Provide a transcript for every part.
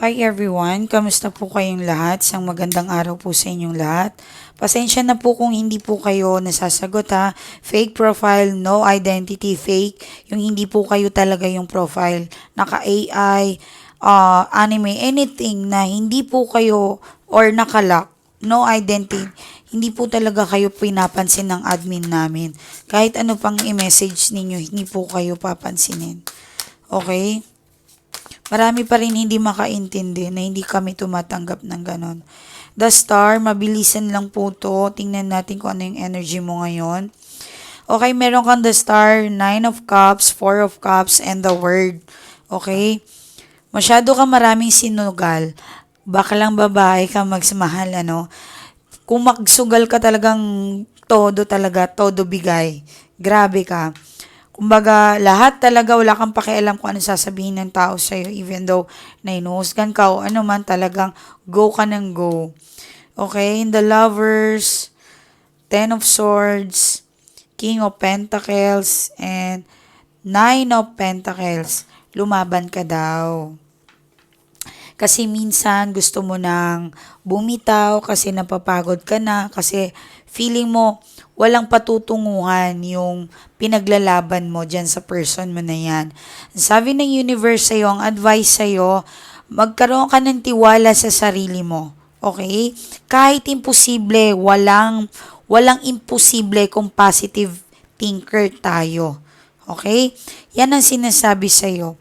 Hi everyone, kamusta po kayong lahat? Isang magandang araw po sa inyong lahat. Pasensya na po kung hindi po kayo nasasagot ha. Fake profile, no identity, fake. Yung hindi po kayo talaga yung profile. Naka-AI, uh, anime, anything na hindi po kayo or nakalock, no identity. Hindi po talaga kayo pinapansin ng admin namin. Kahit ano pang i-message ninyo, hindi po kayo papansinin. Okay? Marami pa rin hindi makaintindi na hindi kami tumatanggap ng ganon. The Star, mabilisan lang po to. Tingnan natin kung ano yung energy mo ngayon. Okay, meron kang The Star, Nine of Cups, Four of Cups, and the Word. Okay? Masyado ka maraming sinugal. Baka lang babae ka magsmahal, ano? Kung magsugal ka talagang todo talaga, todo bigay. Grabe ka. Kumbaga, lahat talaga wala kang pakialam kung ano sasabihin ng tao sa'yo even though nainuhusgan ka o ano man talagang go ka ng go. Okay, in the lovers, Ten of Swords, King of Pentacles, and Nine of Pentacles. Lumaban ka daw. Kasi minsan gusto mo nang bumitaw kasi napapagod ka na kasi feeling mo walang patutunguhan yung pinaglalaban mo dyan sa person mo na yan. Sabi ng universe sa'yo, ang advice sa'yo, magkaroon ka ng tiwala sa sarili mo. Okay? Kahit imposible, walang, walang imposible kung positive thinker tayo. Okay? Yan ang sinasabi sa'yo.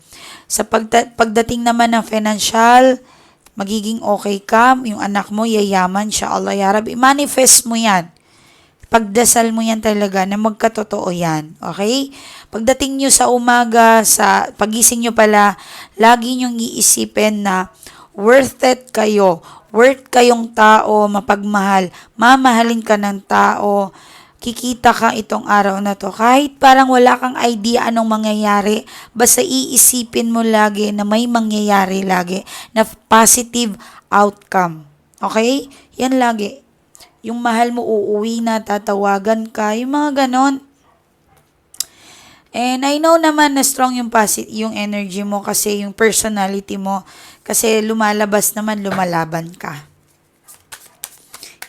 Sa pagda- pagdating naman ng financial, magiging okay ka, yung anak mo yayaman siya, Allah ya Rabbi, manifest mo yan. Pagdasal mo yan talaga na magkatotoo yan. Okay? Pagdating nyo sa umaga, sa pagising nyo pala, lagi nyong iisipin na worth it kayo. Worth kayong tao, mapagmahal. Mamahalin ka ng tao. Kikita ka itong araw na to. Kahit parang wala kang idea anong mangyayari, basta iisipin mo lagi na may mangyayari lagi na positive outcome. Okay? Yan lagi yung mahal mo uuwi na, tatawagan ka, yung mga ganon. And I know naman na strong yung pasit, yung energy mo kasi yung personality mo kasi lumalabas naman lumalaban ka.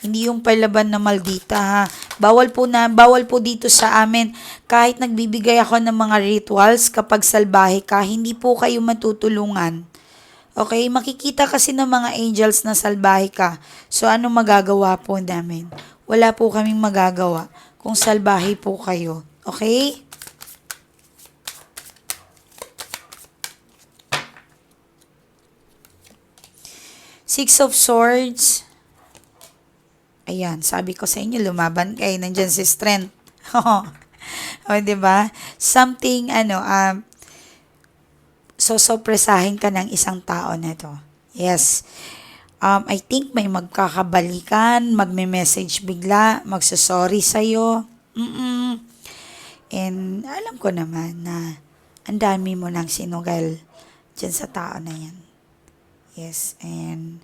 Hindi yung palaban na maldita ha. Bawal po na, bawal po dito sa amin. Kahit nagbibigay ako ng mga rituals kapag salbahe ka, hindi po kayo matutulungan. Okay, makikita kasi ng mga angels na salbahe ka. So, ano magagawa po namin? Wala po kaming magagawa kung salbahe po kayo. Okay? Six of Swords. Ayan, sabi ko sa inyo, lumaban kayo. Nandyan si strength. o, di ba? Something, ano, um, sosopresahin ka ng isang tao na to. Yes. Um, I think may magkakabalikan, magme-message bigla, magsasorry sa'yo. Mm-mm. And alam ko naman na ang dami mo nang sinugal dyan sa tao na yan. Yes. And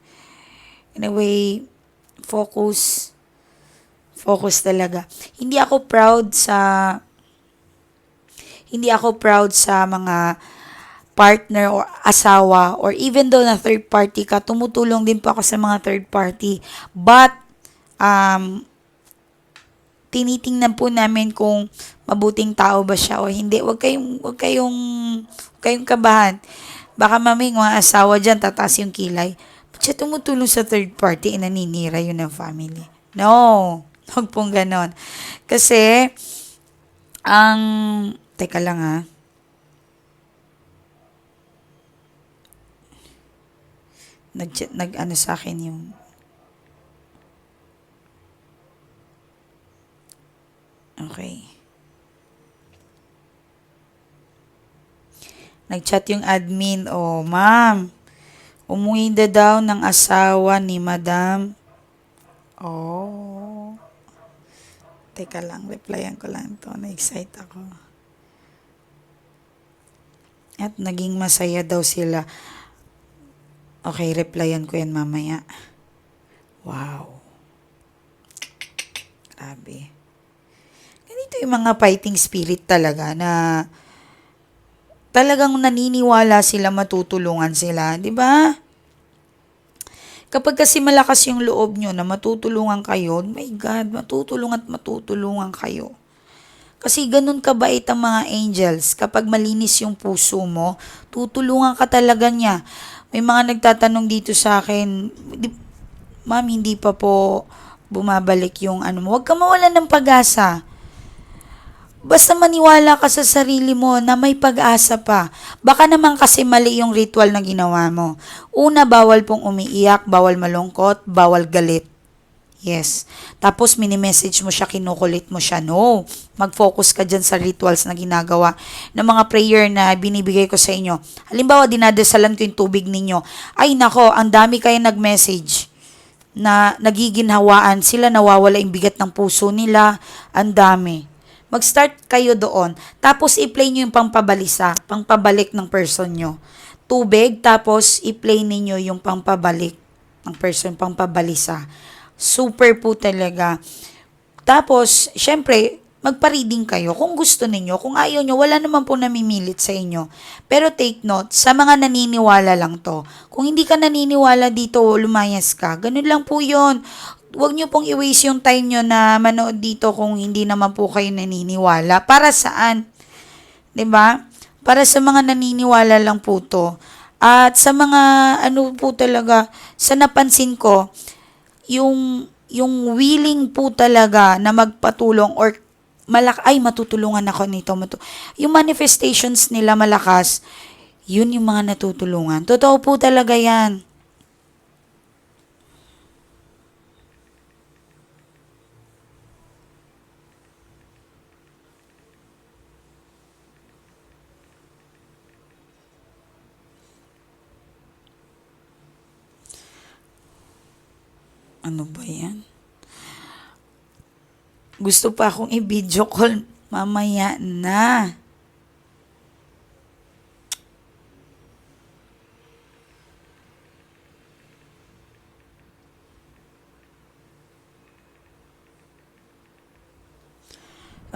in a way, focus. Focus talaga. Hindi ako proud sa hindi ako proud sa mga partner or asawa or even though na third party ka, tumutulong din po ako sa mga third party. But, um, tinitingnan po namin kung mabuting tao ba siya o hindi. Huwag kayong, huwag kayong, huwag kayong kabahan. Baka maming mga asawa dyan, tataas yung kilay. Siya tumutulong sa third party e naninira yun ng family? No. Huwag pong ganon. Kasi, ang, teka lang ha, nag, nag ano sa akin yung Okay. Nag-chat yung admin, oh, ma'am, umuwi na daw ng asawa ni madam. Oh. Teka lang, replyan ko lang to. Na-excite ako. At naging masaya daw sila. Okay, replyan ko yan mamaya. Wow. Grabe. Ganito yung mga fighting spirit talaga na talagang naniniwala sila matutulungan sila, 'di ba? Kapag kasi malakas yung loob nyo na matutulungan kayo, my God, matutulungan at matutulungan kayo. Kasi ganun kabait ang mga angels. Kapag malinis yung puso mo, tutulungan ka talaga niya. May mga nagtatanong dito sa akin, "Di- Ma'am, hindi pa po bumabalik yung ano mo. Huwag ka mawalan ng pag-asa. Basta maniwala ka sa sarili mo na may pag-asa pa. Baka naman kasi mali yung ritual na ginawa mo. Una, bawal pong umiiyak, bawal malungkot, bawal galit. Yes. Tapos mini-message mo siya, kinukulit mo siya. No. Mag-focus ka dyan sa rituals na ginagawa ng mga prayer na binibigay ko sa inyo. Halimbawa, dinadasalan ko yung tubig ninyo. Ay nako, ang dami kayo nag-message na nagiginhawaan sila, nawawala yung bigat ng puso nila, ang dami. Mag-start kayo doon. Tapos i-play nyo yung pangpabalisa, pangpabalik ng person nyo. Tubig, tapos i-play ninyo yung pangpabalik ng person, pangpabalisa. Super po talaga. Tapos, syempre, magpa-reading kayo kung gusto ninyo. Kung ayaw nyo, wala naman po namimilit sa inyo. Pero take note, sa mga naniniwala lang to. Kung hindi ka naniniwala dito, lumayas ka. Ganun lang po yon Huwag nyo pong i-waste yung time nyo na manood dito kung hindi naman po kayo naniniwala. Para saan? ba? Para sa mga naniniwala lang po to. At sa mga ano po talaga, sa napansin ko, yung yung willing po talaga na magpatulong or malak ay matutulungan ako nito matu yung manifestations nila malakas yun yung mga natutulungan totoo po talaga yan ano ba yan gusto pa akong i-video call mamaya na.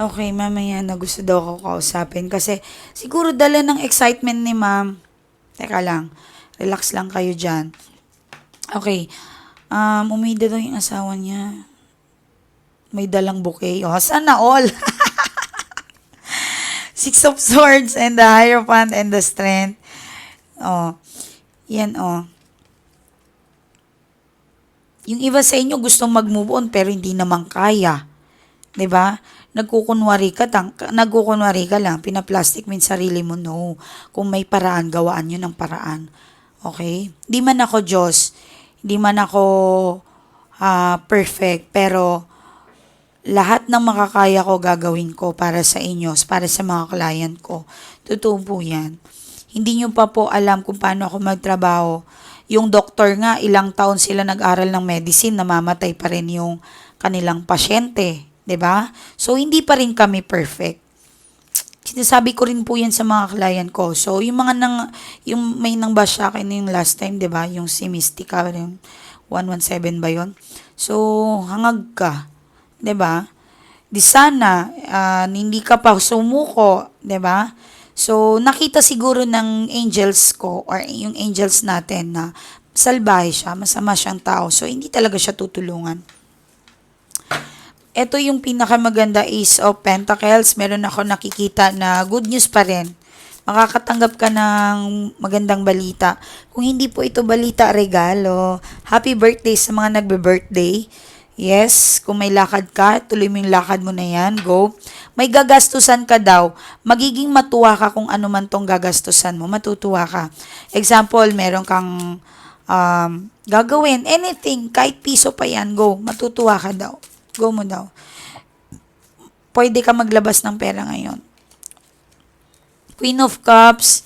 Okay, mamaya na gusto daw ako kausapin kasi siguro dala ng excitement ni ma'am. Teka lang, relax lang kayo dyan. Okay, um, umida daw yung asawa niya may dalang bouquet. Oh, sana all. Six of Swords and the Hierophant and the Strength. Oh, yan oh. Yung iba sa inyo gustong mag-move on pero hindi naman kaya. 'Di ba? Nagkukunwari ka, tang, nagkukunwari ka lang, pinaplastic mo yung sarili mo, no. Kung may paraan, gawaan nyo ng paraan. Okay? Di man ako Diyos, hindi man ako ah, perfect, pero lahat ng makakaya ko gagawin ko para sa inyo, para sa mga client ko. Totoo po yan. Hindi nyo pa po alam kung paano ako magtrabaho. Yung doktor nga, ilang taon sila nag-aral ng medicine, namamatay pa rin yung kanilang pasyente. ba? So, hindi pa rin kami perfect. Sinasabi ko rin po yan sa mga client ko. So, yung mga nang, yung may nang bash sa akin yung last time, 'di ba? Yung si Mystica, yung 117 ba yon So, hangag ka. 'di ba? Di sana ah, hindi ka pa sumuko, 'di ba? So nakita siguro ng angels ko or yung angels natin na salbahe siya, masama siyang tao. So hindi talaga siya tutulungan. Ito yung pinakamaganda Ace of Pentacles. Meron ako nakikita na good news pa rin. Makakatanggap ka ng magandang balita. Kung hindi po ito balita, regalo. Happy birthday sa mga nagbe-birthday. Yes, kung may lakad ka, tuloy mo yung lakad mo na yan, go. May gagastusan ka daw, magiging matuwa ka kung ano man tong gagastusan mo, matutuwa ka. Example, meron kang um, gagawin, anything, kahit piso pa yan, go, matutuwa ka daw. Go mo daw. Pwede ka maglabas ng pera ngayon. Queen of Cups,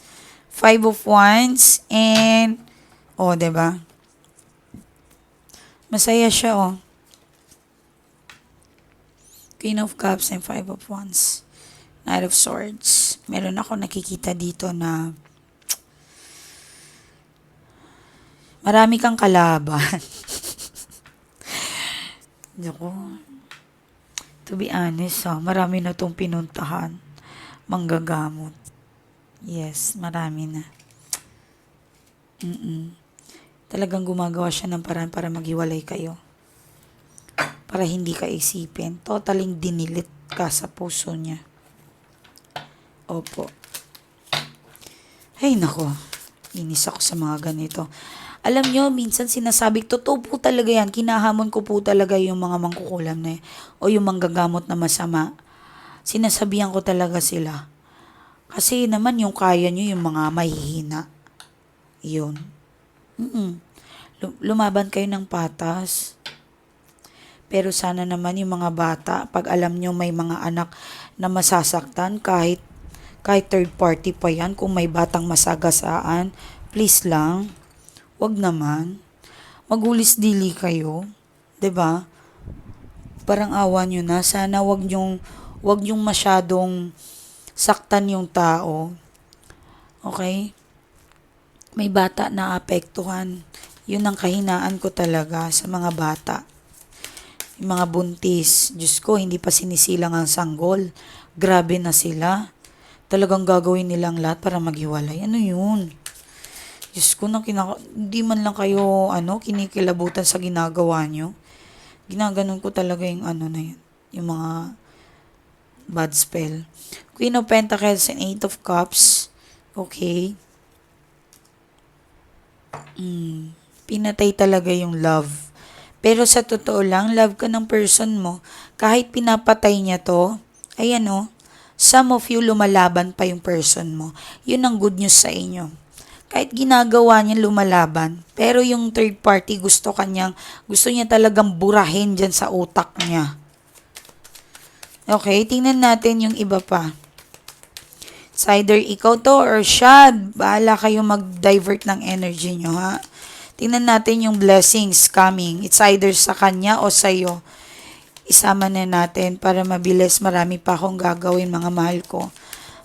Five of Wands, and, oh, ba? Masaya siya, oh. Queen of Cups and Five of Wands. Knight of Swords. Meron ako nakikita dito na marami kang kalaban. Naku. To be honest, ha, marami na tong pinuntahan. Manggagamot. Yes, marami na. Mm-mm. talagang gumagawa siya ng paraan para maghiwalay kayo. Para hindi ka isipin. Totaling dinilit ka sa puso niya. Opo. Ay, nako. Inis ako sa mga ganito. Alam nyo, minsan sinasabi, totoo po talaga yan. Kinahamon ko po talaga yung mga mangkukulam na yan, o yung manggagamot na masama. Sinasabihan ko talaga sila. Kasi naman yung kaya nyo yung mga mahihina. Yun. Lu- Lumaban kayo ng patas. Pero sana naman yung mga bata, pag alam nyo may mga anak na masasaktan, kahit, kahit third party pa yan, kung may batang masagasaan, please lang, wag naman. Magulis dili kayo. 'di ba? Parang awa nyo na. Sana wag nyong, wag nyong masyadong saktan yung tao. Okay? May bata na apektuhan. Yun ang kahinaan ko talaga sa mga bata. Yung mga buntis, Diyos ko, hindi pa sinisilang ang sanggol. Grabe na sila. Talagang gagawin nilang lahat para maghiwalay. Ano yun? Diyos ko, nang kinaka- hindi man lang kayo ano, kinikilabutan sa ginagawa nyo. Ginaganon ko talaga yung ano na yun. Yung mga bad spell. Queen of Pentacles and Eight of Cups. Okay. Mm, pinatay talaga yung love. Pero sa totoo lang, love ka ng person mo. Kahit pinapatay niya to, ayan o, some of you lumalaban pa yung person mo. Yun ang good news sa inyo. Kahit ginagawa niya lumalaban, pero yung third party gusto kanyang, gusto niya talagang burahin dyan sa utak niya. Okay, tingnan natin yung iba pa. It's either ikaw to or siya. Bahala kayo mag-divert ng energy nyo, ha? Tingnan natin yung blessings coming. It's either sa kanya o sa iyo. Isama na natin para mabilis. Marami pa akong gagawin, mga mahal ko.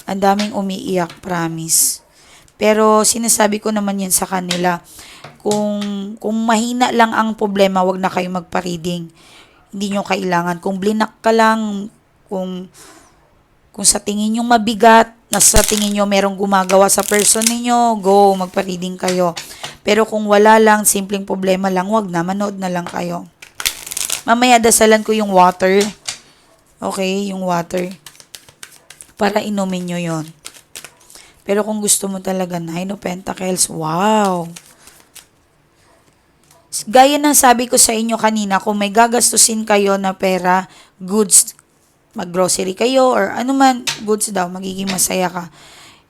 Ang daming umiiyak, promise. Pero sinasabi ko naman yan sa kanila. Kung, kung mahina lang ang problema, wag na kayo magpa-reading. Hindi nyo kailangan. Kung blinak ka lang, kung kung sa tingin nyo mabigat, na sa tingin nyo merong gumagawa sa person ninyo, go, magpa-reading kayo. Pero kung wala lang, simpleng problema lang, wag na, manood na lang kayo. Mamaya dasalan ko yung water. Okay, yung water. Para inumin nyo yon. Pero kung gusto mo talaga, Nine of Pentacles, wow. Gaya ng sabi ko sa inyo kanina, kung may gagastusin kayo na pera, goods, mag-grocery kayo or ano man, goods daw, magiging masaya ka.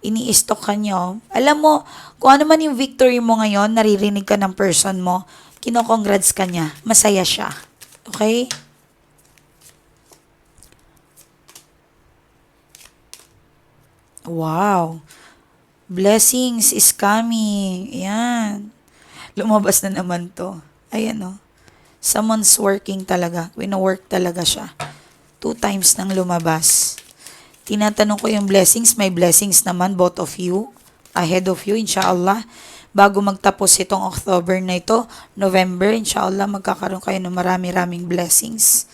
Ini-stock ka nyo. Alam mo, kung ano man yung victory mo ngayon, naririnig ka ng person mo, kinokongrats ka niya. Masaya siya. Okay? Wow. Blessings is coming. Ayan. Lumabas na naman to. Ayan o. Someone's working talaga. Wino-work talaga siya two times nang lumabas. Tinatanong ko yung blessings, may blessings naman both of you, ahead of you, inshallah. Bago magtapos itong October na ito, November, inshallah, magkakaroon kayo ng marami-raming blessings.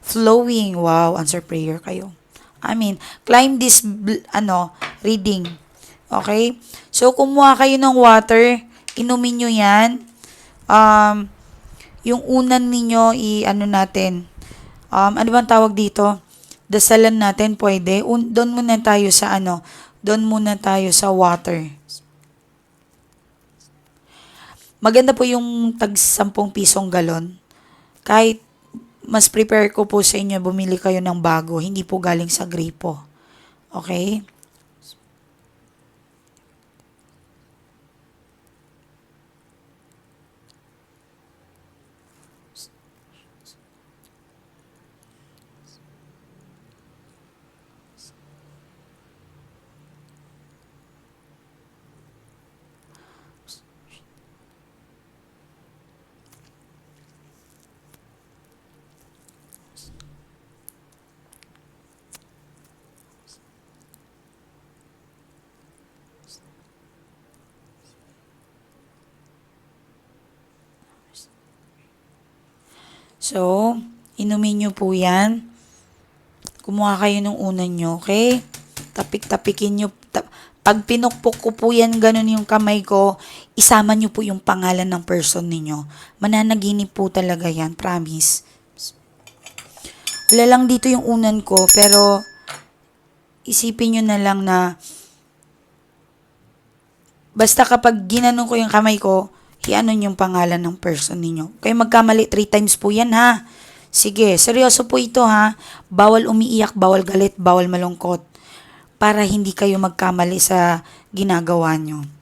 Flowing, wow, answer prayer kayo. I mean, climb this, ano, reading. Okay? So, kumuha kayo ng water, inumin nyo yan. Um, yung unan ninyo, i-ano natin, um, ano bang tawag dito? Dasalan natin, pwede. Un- doon muna tayo sa ano, doon muna tayo sa water. Maganda po yung tag 10 pisong galon. Kahit mas prepare ko po sa inyo, bumili kayo ng bago, hindi po galing sa gripo. Okay? So, inumin nyo po yan. Kumuha kayo ng unan nyo, okay? Tapik-tapikin nyo, tap, Pag pinukpok ko po yan, ganun yung kamay ko, isama nyo po yung pangalan ng person ninyo. Mananaginip po talaga yan, promise. Wala lang dito yung unan ko, pero isipin nyo na lang na basta kapag ginanong ko yung kamay ko, i-anon yung pangalan ng person ninyo. Kayo magkamali three times po yan ha. Sige, seryoso po ito ha. Bawal umiiyak, bawal galit, bawal malungkot. Para hindi kayo magkamali sa ginagawa nyo.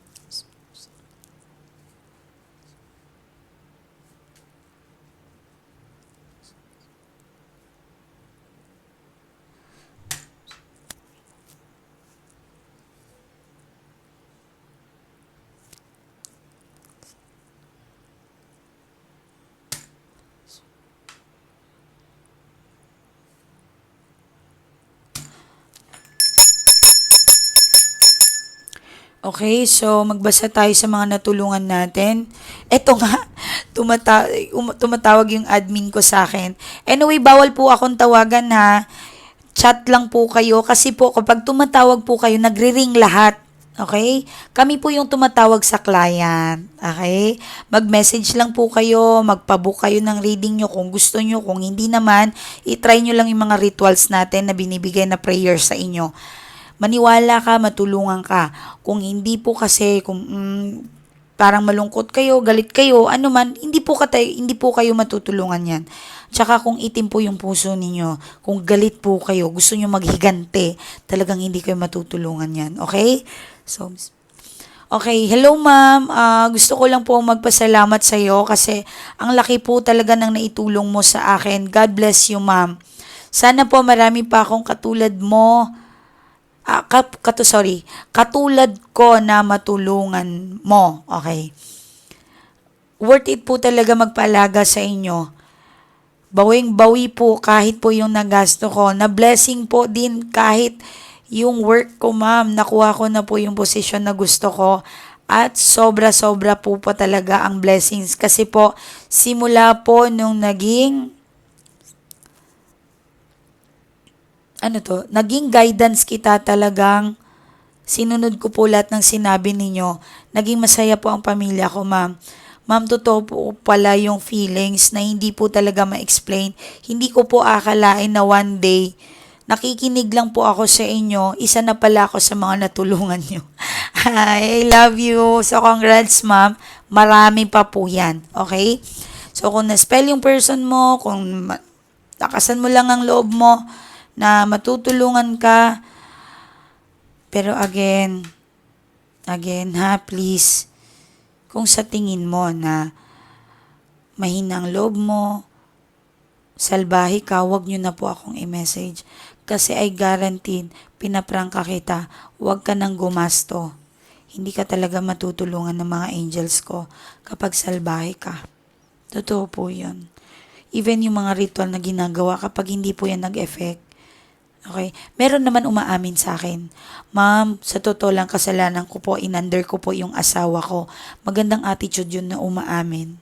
Okay, so magbasa tayo sa mga natulungan natin. Eto nga, tumata um- tumatawag yung admin ko sa akin. Anyway, bawal po akong tawagan ha. Chat lang po kayo kasi po kapag tumatawag po kayo, nagre-ring lahat. Okay? Kami po yung tumatawag sa client. Okay? Mag-message lang po kayo, magpabook kayo ng reading nyo kung gusto nyo. Kung hindi naman, itry nyo lang yung mga rituals natin na binibigay na prayer sa inyo maniwala ka, matulungan ka. Kung hindi po kasi, kung mm, parang malungkot kayo, galit kayo, ano man, hindi po, katay, hindi po kayo matutulungan yan. Tsaka kung itim po yung puso ninyo, kung galit po kayo, gusto nyo maghigante, talagang hindi kayo matutulungan yan. Okay? So, Okay, hello ma'am. Ah, gusto ko lang po magpasalamat sa iyo kasi ang laki po talaga ng naitulong mo sa akin. God bless you ma'am. Sana po marami pa akong katulad mo ah, kat, kato, sorry, katulad ko na matulungan mo. Okay. Worth it po talaga magpaalaga sa inyo. Bawing bawi po kahit po yung nagasto ko. Na blessing po din kahit yung work ko ma'am. Nakuha ko na po yung posisyon na gusto ko. At sobra-sobra po po talaga ang blessings. Kasi po, simula po nung naging ano to, naging guidance kita talagang sinunod ko po lahat ng sinabi ninyo. Naging masaya po ang pamilya ko, ma'am. Ma'am, totoo po pala yung feelings na hindi po talaga ma-explain. Hindi ko po akalain na one day, nakikinig lang po ako sa inyo, isa na pala ako sa mga natulungan nyo. I love you. So, congrats, ma'am. Marami pa po yan. Okay? So, kung na-spell yung person mo, kung takasan mo lang ang loob mo, na matutulungan ka. Pero again, again ha, please, kung sa tingin mo na mahina ang loob mo, salbahe ka, wag nyo na po akong i-message. Kasi I guaranteed, pinaprangka kita, wag ka nang gumasto. Hindi ka talaga matutulungan ng mga angels ko kapag salbahe ka. Totoo po yun. Even yung mga ritual na ginagawa kapag hindi po yan nag-effect, Okay? Meron naman umaamin sa akin. Ma'am, sa totoo lang kasalanan ko po, inander ko po yung asawa ko. Magandang attitude yun na umaamin.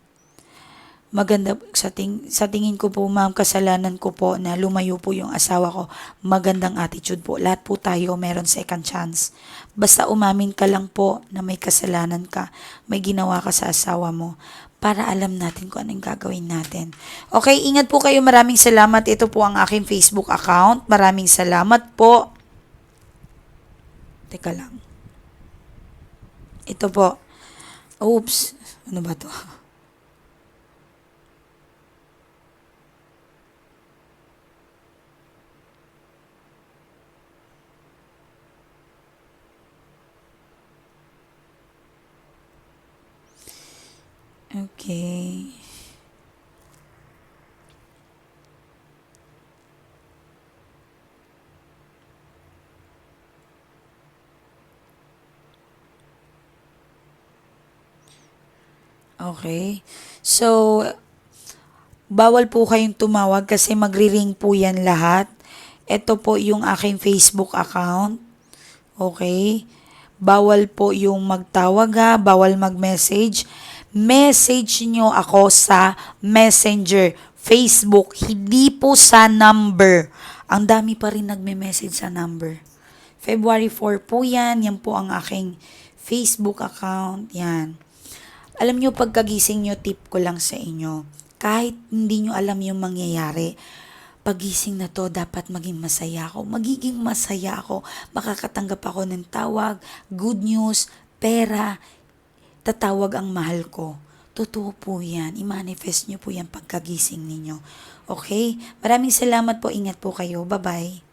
Maganda, sa, ting, sa tingin ko po ma'am, kasalanan ko po na lumayo po yung asawa ko. Magandang attitude po. Lahat po tayo meron second chance. Basta umamin ka lang po na may kasalanan ka, may ginawa ka sa asawa mo para alam natin kung anong gagawin natin. Okay, ingat po kayo. Maraming salamat. Ito po ang aking Facebook account. Maraming salamat po. Teka lang. Ito po. Oops. Ano ba to? Okay. Okay. So, bawal po kayong tumawag kasi magri-ring po yan lahat. Ito po yung aking Facebook account. Okay. Bawal po yung magtawag ha, bawal mag-message. Message nyo ako sa Messenger, Facebook, hindi po sa number. Ang dami pa rin nagme-message sa number. February 4 po yan. Yan po ang aking Facebook account. Yan. Alam nyo, pagkagising nyo, tip ko lang sa inyo. Kahit hindi nyo alam yung mangyayari, pagising na to, dapat maging masaya ako. Magiging masaya ako. Makakatanggap ako ng tawag, good news, pera, tatawag ang mahal ko. Totoo po yan. I-manifest nyo po yan pagkagising ninyo. Okay? Maraming salamat po. Ingat po kayo. Bye-bye.